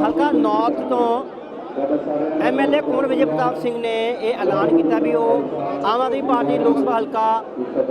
ਹਲਕਾ ਨੌਰਥ ਤੋਂ ਐਮਐਲਏ ਕੁਮਰ ਵਿਜੇ ਪ੍ਰਤਾਪ ਸਿੰਘ ਨੇ ਇਹ ਐਲਾਨ ਕੀਤਾ ਵੀ ਉਹ ਆਮ ਆਦਮੀ ਪਾਰਟੀ ਲੋਕ ਸਭਾ ਹਲਕਾ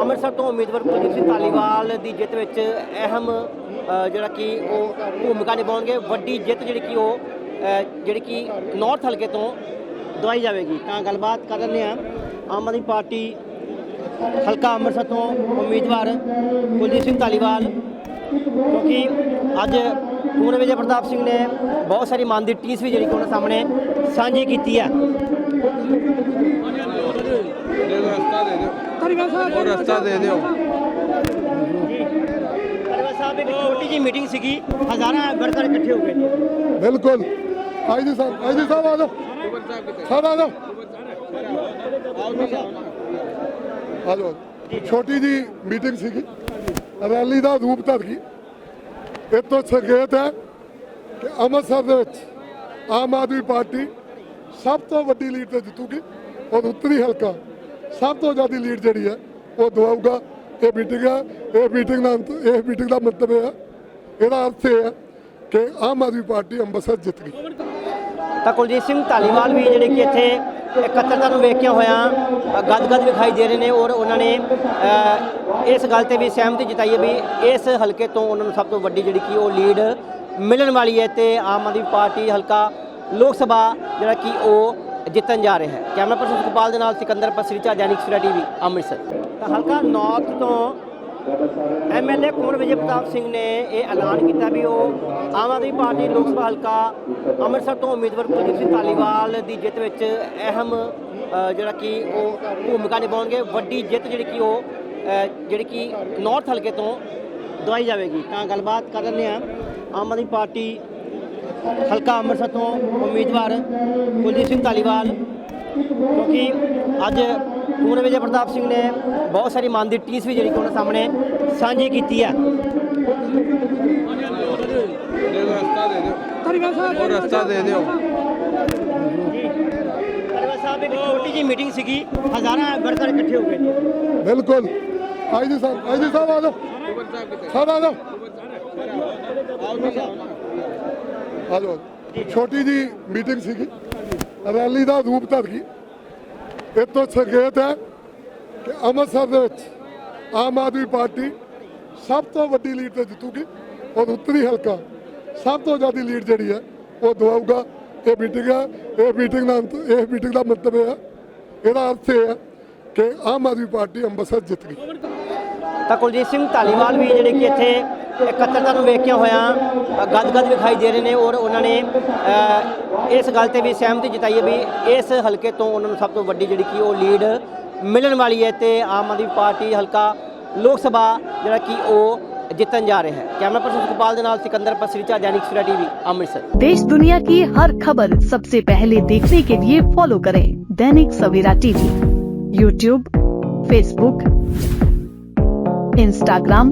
ਅੰਮ੍ਰਿਤਸਰ ਤੋਂ ਉਮੀਦਵਾਰ ਕੁਲਦੀਪ ਸਿੰਘ ਧਾਲੀਵਾਲ ਦੀ ਜਿੱਤ ਵਿੱਚ ਅਹਿਮ ਜਿਹੜਾ ਕਿ ਉਹ ਭੂਮਿਕਾ ਨਿਭਾਉਣਗੇ। ਵੱਡੀ ਜਿੱਤ ਜਿਹੜੀ ਕਿ ਉਹ ਜਿਹੜੀ ਕਿ ਨਾਰਥ ਹਲਕੇ ਤੋਂ ਦਵਾਈ ਜਾਵੇਗੀ। ਤਾਂ ਗੱਲਬਾਤ ਕਰ ਲੈਂਦੇ ਹਾਂ ਆਮ ਆਦਮੀ ਪਾਰਟੀ ਹਲਕਾ ਅੰਮ੍ਰਿਤਸਰ ਤੋਂ ਉਮੀਦਵਾਰ ਕੁਲਦੀਪ ਸਿੰਘ ਧਾਲੀਵਾਲ। ਕਿਉਂਕਿ ਅੱਜ ਪੂਰਨ ਵਿਜੇ ਪ੍ਰਤਾਪ ਸਿੰਘ ਨੇ ਬਹੁਤ ਸਾਰੀ ਮਨ ਦੀ ਟੀਸ ਵੀ ਜਿਹੜੀ ਕਿ ਸਾਹਮਣੇ ਸਾਂਝੀ ਕੀਤੀ ਹੈ। ਰਸਤਾ ਦੇ ਦਿਓ ਸਾਹਿਬ ਇੱਕ ਛੋਟੀ ਜੀ ਮੀਟਿੰਗ ਸੀਗੀ, ਹਜ਼ਾਰਾਂ ਵਰਕਰ ਇਕੱਠੇ ਹੋ ਗਏ। ਬਿਲਕੁਲ। ਆਈ ਜੀ ਸਾਹਿਬ ਆਈ ਜੀ ਸਾਹਿਬ ਆ ਜਾਓ। ਸਾਹਿਬ ਆ ਜਾਓ। ਆ ਜਾਓ। ਛੋਟੀ ਜੀ ਮੀਟਿੰਗ ਸੀਗੀ। ਰੈਲੀ ਦਾ ਰੂਪ ਧਰ ਗਈ। ਇਹ ਤੋਂ ਸੰਕੇਤ ਹੈ ਕਿ ਅੰਮ੍ਰਿਤਸਰ ਦੇ ਵਿੱਚ ਆਮ ਆਦਮੀ ਪਾਰਟੀ ਸਭ ਤੋਂ ਵੱਡੀ ਲੀਡ ਤੇ ਜਿੱਤੂਗੀ ਔਰ ਉੱਤਰੀ ਹਲਕਾ ਸਭ ਤੋਂ ਜ਼ਿਆਦਾ ਲੀਡ ਜਿਹੜੀ ਹੈ ਉਹ ਦਵਾਊਗਾ। ਇਹ ਮੀਟਿੰਗ ਹੈ, ਇਹ ਮੀਟਿੰਗ ਦਾ ਅੰਤ, ਇਹ ਮੀਟਿੰਗ ਦਾ ਮਤਲਬ ਇਹ ਹੈ। ਇਹਦਾ ਅਰਥ ਇਹ ਹੈ ਕਿ ਆਮ ਆਦਮੀ ਪਾਰਟੀ ਅੰਮ੍ਰਿਤਸਰ ਜਿੱਤ ਗਈ। ਤਾਂ ਕੁਲਜੀਤ ਸਿੰਘ ਧਾਲੀਵਾਲ ਵੀ ਜਿਹੜੇ ਕਿ ਇੱਥੇ ਇਕੱਤਰਤਾ ਨੂੰ ਵੇਖਿਆ ਹੋਇਆ ਗਦਗਦ ਵਿਖਾਈ ਦੇ ਰਹੇ ਨੇ ਔਰ ਉਹਨਾਂ ਨੇ ਇਸ ਗੱਲ ਤੇ ਵੀ ਸਹਿਮਤੀ ਜਤਾਈ ਹੈ ਵੀ ਇਸ ਹਲਕੇ ਤੋਂ ਉਹਨਾਂ ਨੂੰ ਸਭ ਤੋਂ ਵੱਡੀ ਜਿਹੜੀ ਕਿ ਉਹ ਲੀਡ ਮਿਲਣ ਵਾਲੀ ਹੈ ਤੇ ਆਮ ਆਦਮੀ ਪਾਰਟੀ ਹਲਕਾ ਲੋਕ ਸਭਾ ਜਿਹੜਾ ਕਿ ਉਹ ਜਿੱਤਣ ਜਾ ਰਿਹਾ ਹੈ। ਕੈਮਰਾ ਪਰਸਨ ਸੁਖਪਾਲ ਦੇ ਨਾਲ ਸਿਕੰਦਰ ਪਸਰੀਚਾ, ਦੈਨਿਕ ਸਵੇਰਾ ਟੀਵੀ, ਅੰਮ੍ਰਿਤਸਰ। ਤਾਂ ਹਲਕਾ ਨਾਰਥ ਤੋਂ ਐਮਐਲਏ ਕੁਮਰ ਵਿਜੇ ਪ੍ਰਤਾਪ ਸਿੰਘ ਨੇ ਇਹ ਐਲਾਨ ਕੀਤਾ ਵੀ ਉਹ ਆਮ ਆਦਮੀ ਪਾਰਟੀ ਲੋਕ ਸਭਾ ਹਲਕਾ ਅੰਮ੍ਰਿਤਸਰ ਤੋਂ ਉਮੀਦਵਾਰ ਕੁਲਦੀਪ ਸਿੰਘ ਧਾਲੀਵਾਲ ਦੀ ਜਿੱਤ ਵਿੱਚ ਅਹਿਮ ਜਿਹੜਾ ਕਿ ਉਹ ਭੂਮਿਕਾ ਨਿਭਾਉਣਗੇ। ਵੱਡੀ ਜਿੱਤ ਜਿਹੜੀ ਕਿ ਉਹ ਜਿਹੜੀ ਕਿ ਨਾਰਥ ਹਲਕੇ ਤੋਂ ਦਵਾਈ ਜਾਵੇਗੀ। ਤਾਂ ਗੱਲਬਾਤ ਕਰ ਲੈਂਦੇ ਹਾਂ। ਆਮ ਆਦਮੀ ਪਾਰਟੀ ਹਲਕਾ ਅੰਮ੍ਰਿਤਸਰ ਤੋਂ ਉਮੀਦਵਾਰ ਕੁਲਦੀਪ ਸਿੰਘ ਧਾਲੀਵਾਲ, ਕਿਉਂਕਿ ਅੱਜ ਪੂਰਨ ਵਿਜੇ ਪ੍ਰਤਾਪ ਸਿੰਘ ਨੇ ਬਹੁਤ ਸਾਰੀ ਮਨ ਦੀ ਟੀਸ ਵੀ ਜਿਹੜੀ ਕਿ ਉਹਨਾਂ ਸਾਹਮਣੇ ਸਾਂਝੀ ਕੀਤੀ ਹੈ। ਦੇ ਦਿਓ ਰਸਤਾ ਦੇ ਦਿਓ। ਉਹ ਰਸਤਾ ਦੇ ਦਿਓ ਧਾਲੀਵਾਲ ਸਾਹਿਬ ਇੱਕ ਛੋਟੀ ਜੀ ਮੀਟਿੰਗ ਸੀਗੀ। ਹਜ਼ਾਰਾਂ ਵਰਕਰ ਇਕੱਠੇ ਹੋ ਗਏ। ਜੀ ਬਿਲਕੁਲ। ਆਈ ਜੀ ਸਾਹਿਬ ਆਈ ਜੀ ਸਾਹਿਬ ਆ ਜਾਓ। ਸਾਹਿਬ ਆ ਜਾਓ। ਆ ਜਾਓ। ਛੋਟੀ ਜੀ ਮੀਟਿੰਗ ਸੀਗੀ। ਰੈਲੀ ਦਾ ਰੂਪ ਧਰ ਗਈ ਇਹ ਤੋਂ ਸੰਕੇਤ ਹੈ ਕਿ ਅੰਮ੍ਰਿਤਸਰ ਦੇ ਵਿੱਚ ਆਮ ਆਦਮੀ ਪਾਰਟੀ ਸਭ ਤੋਂ ਵੱਡੀ ਲੀਡ ਤੇ ਜਿੱਤੂਗੀ, ਔਰ ਉੱਤਰੀ ਹਲਕਾ ਸਭ ਤੋਂ ਜ਼ਿਆਦਾ ਲੀਡ ਜਿਹੜੀ ਹੈ, ਉਹ ਦਵਾਊਗਾ। ਇਹ ਮੀਟਿੰਗ ਹੈ, ਇਹ ਮੀਟਿੰਗ ਦਾ ਇਹ ਮੀਟਿੰਗ ਦਾ ਮਤਲਬ ਇਹ ਹੈ। ਇਹਦਾ ਅਰਥ ਇਹ ਹੈ ਕਿ ਆਮ ਆਦਮੀ ਪਾਰਟੀ ਅੰਮ੍ਰਿਤਸਰ ਜਿੱਤ ਗਈ। ਤਾਂ ਕੁਲਜੀਤ ਸਿੰਘ, ਧਾਲੀਵਾਲ ਵੀ ਜਿਹੜੇ ਕਿ ਇੱਥੇ ਇਕੱਤਰਤਾ ਨੂੰ ਵੇਖਿਆ ਹੋਇਆ ਗਦਗਦ ਵਿਖਾਈ ਦੇ ਰਹੇ ਨੇ ਔਰ ਉਹਨਾਂ ਨੇ ਅ, ਇਸ ਗੱਲ ਤੇ ਵੀ ਸਹਿਮਤੀ ਜਤਾਈ ਹੈ ਵੀ ਇਸ ਹਲਕੇ ਤੋਂ ਉਹਨਾਂ ਨੂੰ ਸਭ ਤੋਂ ਵੱਡੀ ਜਿਹੜੀ ਕਿ ਉਹ ਲੀਡ ਮਿਲਣ ਵਾਲੀ ਹੈ ਤੇ ਆਮ ਆਦਮੀ ਪਾਰਟੀ ਹਲਕਾ ਲੋਕ ਸਭਾ ਜਿਹੜਾ ਕਿ ਉਹ ਜਿੱਤਣ ਜਾ ਰਿਹਾ ਹੈ ਕੈਮਰਾ ਪਰਸਨ ਸੁਖਪਾਲ ਦੇ ਨਾਲ ਸਿਕੰਦਰ ਪਸਰੀਚਾ ਦੈਨਿਕ ਸਵੇਰਾ ਟੀਵੀ ਅੰਮ੍ਰਿਤਸਰ देश दुनिया की हर खबर सबसे पहले देखने के लिए फॉलो करें Dainik Savera TV YouTube Facebook Instagram